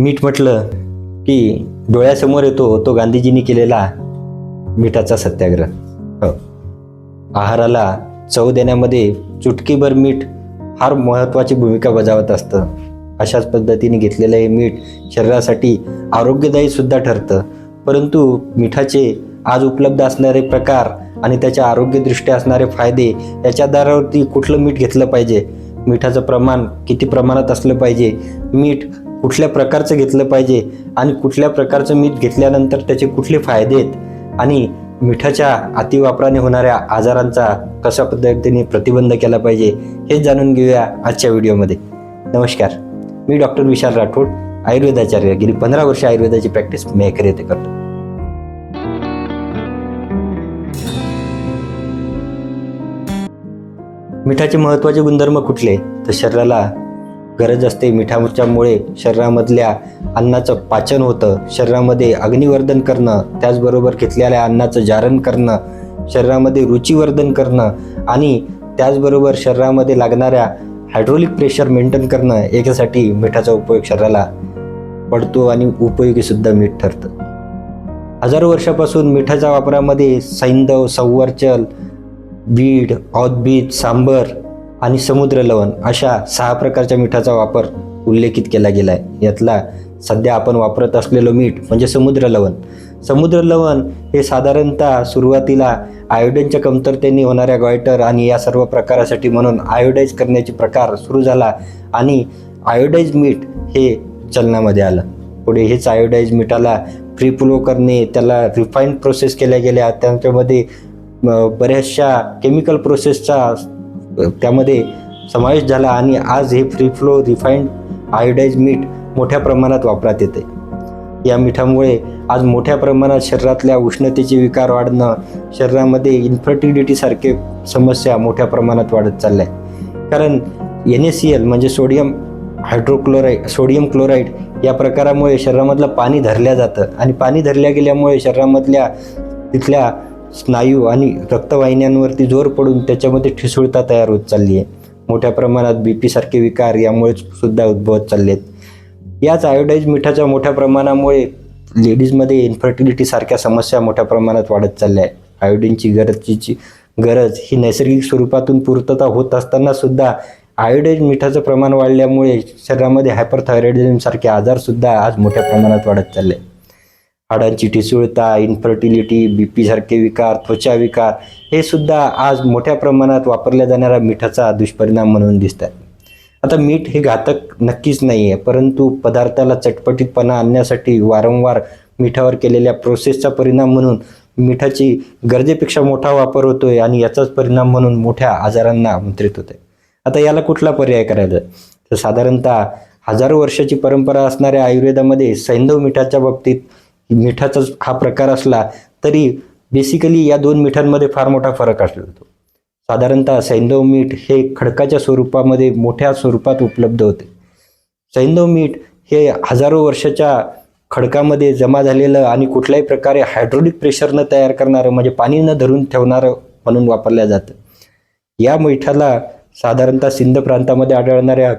मीठ म्हटलं की डोळ्यासमोर येतो तो गांधीजींनी केलेला मिठाचा सत्याग्रह. हो. आहाराला चव देण्यामध्ये चुटकीभर मीठ फार महत्त्वाची भूमिका बजावत असतं. अशाच पद्धतीने घेतलेलं हे मीठ शरीरासाठी आरोग्यदायी सुद्धा ठरतं. परंतु मिठाचे आज उपलब्ध असणारे प्रकार आणि त्याच्या आरोग्यदृष्ट्या असणारे फायदे याच्या आधारावरती कुठलं मीठ घेतलं पाहिजे? मिठाचं प्रमाण किती प्रमाणात असलं पाहिजे? मीठ कुठल्या प्रकारचं घेतलं पाहिजे आणि कुठल्या प्रकारचं मीठ घेतल्यानंतर त्याचे कुठले फायदे आहेत आणि मिठाच्या अतिवापराने होणाऱ्या आजारांचा कशा पद्धतीने प्रतिबंध केला पाहिजे हे जाणून घेऊया आजच्या व्हिडिओमध्ये. नमस्कार. मी डॉक्टर विशाल राठोड आयुर्वेदाचार्य. गेली पंधरा वर्ष आयुर्वेदाची प्रॅक्टिस मेकर येथे करतो. मिठाचे महत्त्वाचे गुणधर्म कुठले? तर शरीराला गरज असते. मिठाच्यामुळे शरीरामधल्या अन्नाचं पाचन होतं. शरीरामध्ये अग्निवर्धन करणं त्याचबरोबर घेतलेल्या अन्नाचं जारण करणं शरीरामध्ये रुचीवर्धन करणं आणि त्याचबरोबर शरीरामध्ये लागणाऱ्या हायड्रोलिक प्रेशर मेंटेन करणं याच्यासाठी मिठाचा उपयोग शरीराला पडतो आणि उपयोगीसुद्धा मीठ ठरतं. हजारो वर्षापासून मिठाच्या वापरामध्ये सैंदव संवरचल बीड औदबीज सांबर आणि समुद्र लवण अशा सहा प्रकारच्या मिठाचा वापर उल्लेखित केला गेला आहे. यातला सध्या आपण वापरत असलेलं मीठ म्हणजे समुद्र लवण. समुद्र लवण हे साधारणतः सुरुवातीला आयोडीनच्या कमतरतेने होणाऱ्या गॉयटर आणि या सर्व प्रकारासाठी म्हणून आयोडाईज करण्याचे प्रकार सुरू झाला आणि आयोडाईज मीठ हे चलनामध्ये आलं. पुढे हेच आयोडाईज मिठाला फ्री फ्लो करणे त्याला रिफाईंड प्रोसेस केल्या गेल्या त्यांच्यामध्ये बऱ्याचशा केमिकल प्रोसेसचा त्यामध्ये समावेश झाला आणि आज हे फ्री फ्लो रिफाईंड आयोडाईज मीठ मोठ्या प्रमाणात वापरात येते. या मिठामुळे आज मोठ्या प्रमाणात शरीरातल्या उष्णतेचे विकार वाढणं शरीरामध्ये इन्फर्टिलिटीसारखे समस्या मोठ्या प्रमाणात वाढत चालल्या कारण एन ए सी एल म्हणजे सोडियम हायड्रोक्लोराईड सोडियम क्लोराईड या प्रकारामुळे शरीरामधलं पाणी धरल्या जातं आणि पाणी धरल्या गेल्यामुळे शरीरामधल्या तिथल्या स्नायू आणि रक्तवाहिन्यांवरती जोर पडून त्याच्यामध्ये ठिसूळता तयार होत चालली आहे. मोठ्या प्रमाणात बी पीसारखे विकार यामुळेच सुद्धा उद्भवत चालले आहेत याच आयोडाईज मिठाच्या मोठ्या प्रमाणामुळे लेडीजमध्ये इन्फर्टिलिटी सारख्या समस्या मोठ्या प्रमाणात वाढत चालल्या आहे आयोडीनची गरजेची गरज ही नैसर्गिक स्वरूपातून पूर्तता होत असताना सुद्धा आयोडाईज मिठाचं प्रमाण वाढल्यामुळे शरीरामध्ये हायपरथायरॉइडिझम सारखे आज मोठ्या प्रमाणात वाढत चालले आहे. हाडांची ठिसूळता इन्फर्टिलिटी बी पीसारखे विकार त्वचा विकार हे सुद्धा आज मोठ्या प्रमाणात वापरल्या जाणाऱ्या मिठाचा दुष्परिणाम म्हणून दिसतात. आता मीठ हे घातक नक्कीच नाही आहे परंतु पदार्थाला चटपटीतपणा आणण्यासाठी वारंवार मिठावर केलेल्या प्रोसेसचा परिणाम म्हणून मिठाची गरजेपेक्षा मोठा वापर होतोय आणि याचाच परिणाम म्हणून मोठ्या आजारांना आमंत्रित होते आता याला कुठला पर्याय करायचा? तर साधारणतः हजारो वर्षाची परंपरा असणाऱ्या आयुर्वेदामध्ये सैंधव मिठाच्या बाबतीत मिठाचा हा प्रकार असला तरी बेसिकली या दोन मिठांमध्ये फार मोठा फरक असतो. साधारणतः सैंधव मीठ हे खडकाच्या स्वरूपामध्ये मोठ्या स्वरूपात उपलब्ध होते. सैंधव मीठ हे हजारो वर्षाच्या खडकामध्ये जमा झालेलं आणि कुठल्याही प्रकारे हायड्रोलिक प्रेशरनं तयार करणारं म्हणजे पाणी न धरून ठेवणारं म्हणून वापरलं जातं. या मिठाला साधारणतः सिंध प्रांतामध्ये आढळणाऱ्या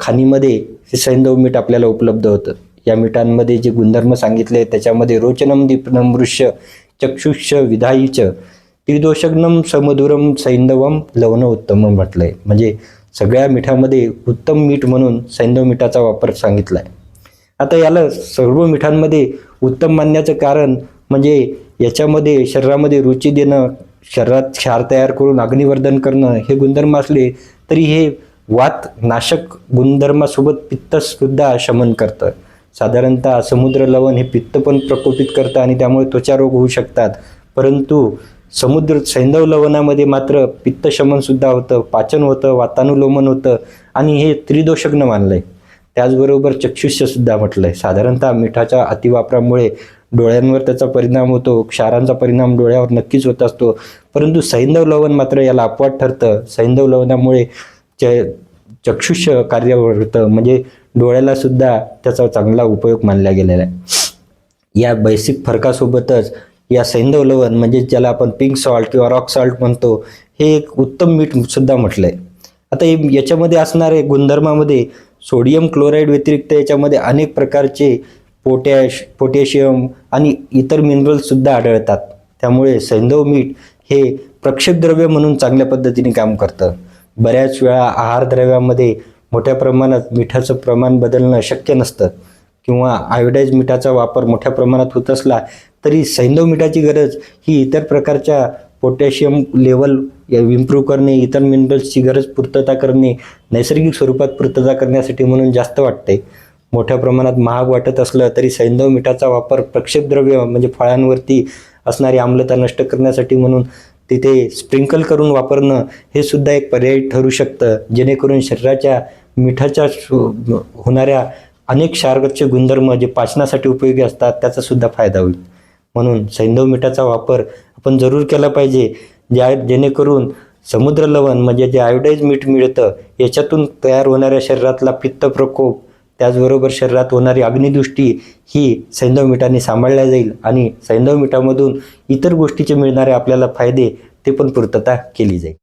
खाणीमध्ये हे सैंधव मीठ आपल्याला उपलब्ध होतं. या मिठांमध्ये जे गुणधर्म सांगितले त्याच्यामध्ये रोचनम दीपनम वृक्ष चक्षुष विधाईच त्रिदोषग्नम समधुरम सैंदवम लवण उत्तम म्हटलंय. म्हणजे सगळ्या मिठामध्ये उत्तम मीठ म्हणून सैंधव मिठाचा वापर सांगितला आहे आता याला सर्व मिठांमध्ये उत्तम मानण्याचं कारण म्हणजे याच्यामध्ये शरीरामध्ये रुची देणं शरीरात क्षार तयार करून अग्निवर्धन करणं हे गुणधर्म असले तरी हे वात नाशक गुणधर्मासोबत पित्तसुद्धा शमन करतं. साधारणतः समुद्र लवण हे पित्त पण प्रकोपित करतं आणि त्यामुळे त्वचा रोग होऊ शकतात. परंतु समुद्र सैंधव लवणामध्ये मात्र पित्तशमनसुद्धा होतं पाचन होतं वातानुलोमन होतं आणि हे त्रिदोषग्न मानलं आहे त्याचबरोबर चक्षुष्यसुद्धा म्हटलं आहे साधारणतः मिठाच्या अतिवापरामुळे डोळ्यांवर त्याचा परिणाम होतो क्षारांचा परिणाम डोळ्यावर नक्कीच होत असतो. परंतु सैंधव लवण मात्र याला अपवाद ठरतं. सैंधव लवणामुळे च चक्षुष्य कार्य होतं. म्हणजे डोळ्याला सुद्धा त्याचा चांगला उपयोग मानला गेलेला आहे. या बेसिक फरकासोबतच या सैंधव लवण म्हणजे ज्याला आपण पिंक सॉल्ट किंवा रॉक सॉल्ट म्हणतो हे एक उत्तम मीठ सुद्धा म्हटलंय. आता हे याच्यामध्ये असणारे गुणधर्मामध्ये सोडियम क्लोराईड व्यतिरिक्त याच्यामध्ये अनेक प्रकारचे पोटॅश पोटॅशियम आणि इतर मिनरल्ससुद्धा आढळतात. त्यामुळे सैंधव मीठ हे प्रक्षेपद्रव्य म्हणून चांगल्या पद्धतीने काम करतं. बऱ्याच वेळा आहारद्रव्यामध्ये मोठ्या प्रमाणात मिठाचं प्रमाण बदलणं शक्य नसतं. किंवा आयोडाईज मिठाचा वापर मोठ्या प्रमाणात होत असला तरी सैंधव मिठाची गरज ही इतर प्रकारच्या पोटॅशियम लेवल इम्प्रूव्ह करणे इतर मिनरल्सची गरज पूर्तता करणे नैसर्गिक स्वरूपात पूर्तता करण्यासाठी म्हणून जास्त वाटते. मोठ्या प्रमाणात महाग वाटत असलं तरी सैंधव मिठाचा वापर प्रक्षेपद्रव्य म्हणजे फळांवरती असणारी आम्लता नष्ट करण्यासाठी म्हणून तिथे स्प्रिंकल करून वापरणं हे सुद्धा एक पर्याय ठरू शकतं. जेणेकरून शरीराच्या मिठाच्या शो- होणाऱ्या अनेक क्षारगतचे गुणधर्म जे पाचनासाठी उपयोगी असतात त्याचा सुद्धा फायदा होईल. म्हणून सैंधव मिठाचा वापर आपण जरूर केला पाहिजे ज्या जेणेकरून समुद्र लवण म्हणजे जे आयोडाईज मीठ मिळतं याच्यातून तयार होणाऱ्या शरीरातला पित्त प्रकोप त्याचबरोबर शरीरात होणारी अग्निदृष्टी ही सैंधव मिठाने सांभाळल्या जाईल आणि सैंधव मिठामधून इतर गोष्टीचे मिळणारे आपल्याला फायदे ते पण पूर्तता केली जाईल.